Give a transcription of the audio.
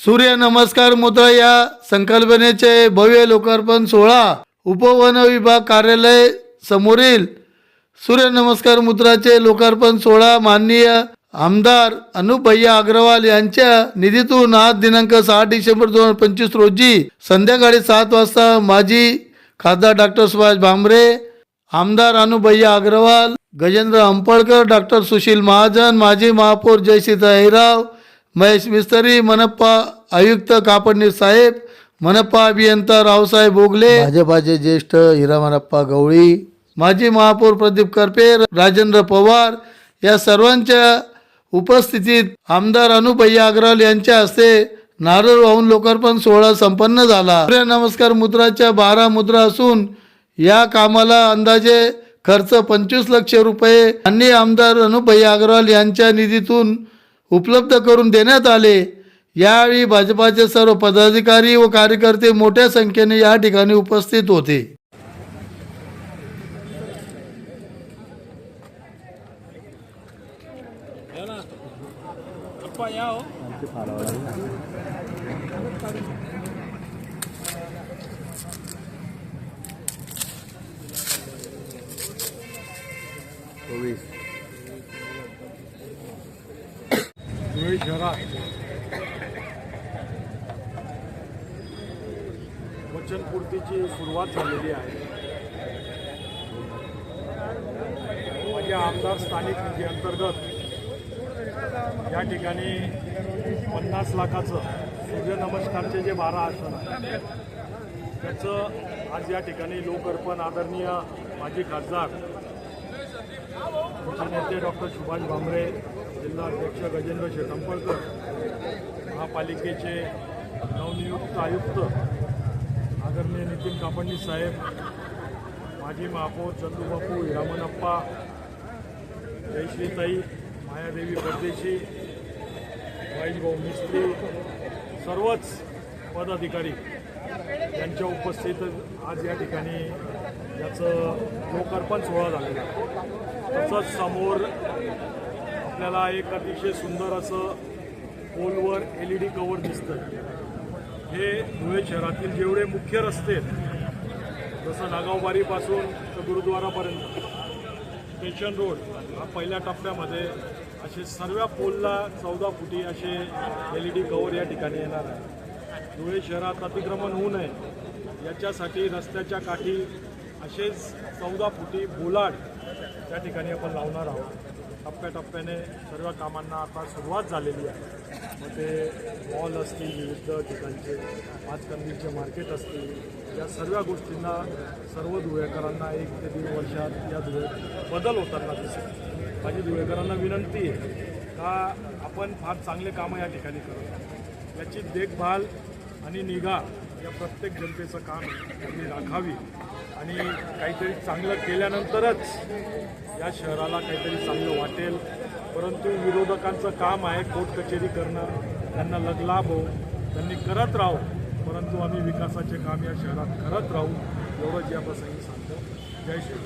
सूर्य नमस्कार मुद्रा या संकल्पनेचे भव्य लोकार्पण सोहळा उपवन विभाग कार्यालय समोरील सूर्य नमस्कार मुद्राचे लोकार्पण सोहळा माननीय आमदार अनुप भैया अग्रवाल यांच्या निधीतून आज दिनांक सहा डिसेंबर दोन हजार पंचवीस रोजी संध्याकाळी सात वाजता माजी खासदार डॉक्टर सुभाष भामरे आमदार अनुभैया अग्रवाल गजेंद्र अंपळकर डॉक्टर सुशील महाजन माजी महापौर जयसीता हिराव महेश मिस्त्री मनप्पा आयुक्त कापडणी साहेब मनप्पा अभियंता रावसाहेब बोगले भाजपाचे ज्येष्ठ हिरामनप्पा गवळी माजी महापौर प्रदीप करपे राजेंद्र पवार या सर्वांच्या उपस्थितीत आमदार अनुभैया अग्रवाल यांच्या हस्ते नारळ वाहून लोकार्पण सोहळा संपन्न झाला. सूर्य नमस्कार मुद्राच्या बारा मुद्रा असून या कामाला अंदाजे खर्च पंचवीस लक्ष रुपये. आणि आमदार अनुभैया अग्रवाल यांच्या निधीतून उपलब्ध करून देण्यात आले. यावेळी भाजपाचे सर्व पदाधिकारी व कार्यकर्ते मोठ्या संख्येने या ठिकाणी उपस्थित होते. धुळे शहरात वचनपूर्तीची सुरुवात झालेली आहे. माझ्या आमदार स्थानिक निधी अंतर्गत या ठिकाणी पन्नास लाखाचं सूर्यनमस्कारचे जे बारा आसन आहे त्याचं आज या ठिकाणी लोकअर्पण आदरणीय माजी खासदार नेते डॉक्टर सुभाष भामरे जिल्हा अध्यक्ष गजेंद्र शेटंपळकर महापालिकेचे नवनियुक्त आयुक्त आदरणीय नितीन कापडणी साहेब माजी महापौर चंदूबापू हिरामनप्पा जयश्रीताई मायादेवी परदेशी भाऊ मिस्त्री सर्वच पदाधिकारी यांच्या उपस्थित आज या ठिकाणी याचं लोकार्पण सोहळा झालेला आहे. तसंच समोर आपल्याला एक अतिशय सुंदर असं पोलवर एल ई डी कवर दिसतं हे धुळे शहरातील जेवढे मुख्य रस्ते आहेत जसं नागावबारीपासून तर गुरुद्वारापर्यंत स्टेशन रोड हा पहिल्या टप्प्यामध्ये असे सर्व पोलला चौदा फुटी असे एल ई डी कवर या ठिकाणी येणार आहे धुळे शहरात अतिक्रमण होऊ नये याच्यासाठी रस्त्याच्या काठी असेच चौदा फुटी बोलाड त्या ठिकाणी आपण लावणार आहोत. टप्प्याटप्प्याने सर्व कामांना आता सुरुवात झालेली आहे. मग ते मॉल असतील विविध ठिकाणचे पाचकंदीचे मार्केट असतील या सर्व गोष्टींना सर्व धुळेकरांना एक ते दीड वर्षात या धुळे बदल होताना दिसेल. माझी धुळेकरांना विनंती आहे का आपण फार चांगले कामं या ठिकाणी करत आहोत याची देखभाल आणि निगा या प्रत्येक जनतेचं काम त्यांनी राखावी आणि काहीतरी चांगलं केल्यानंतरच या शहराला काहीतरी चांगलं वाटेल. परंतु विरोधकांचं काम आहे कोर्ट कचेरी करणं त्यांना लगलाभ हो त्यांनी करत राहू. परंतु आम्ही विकासाचे काम या शहरात करत राहू एवढंच या प्रसंगी सांगतो. जय श्री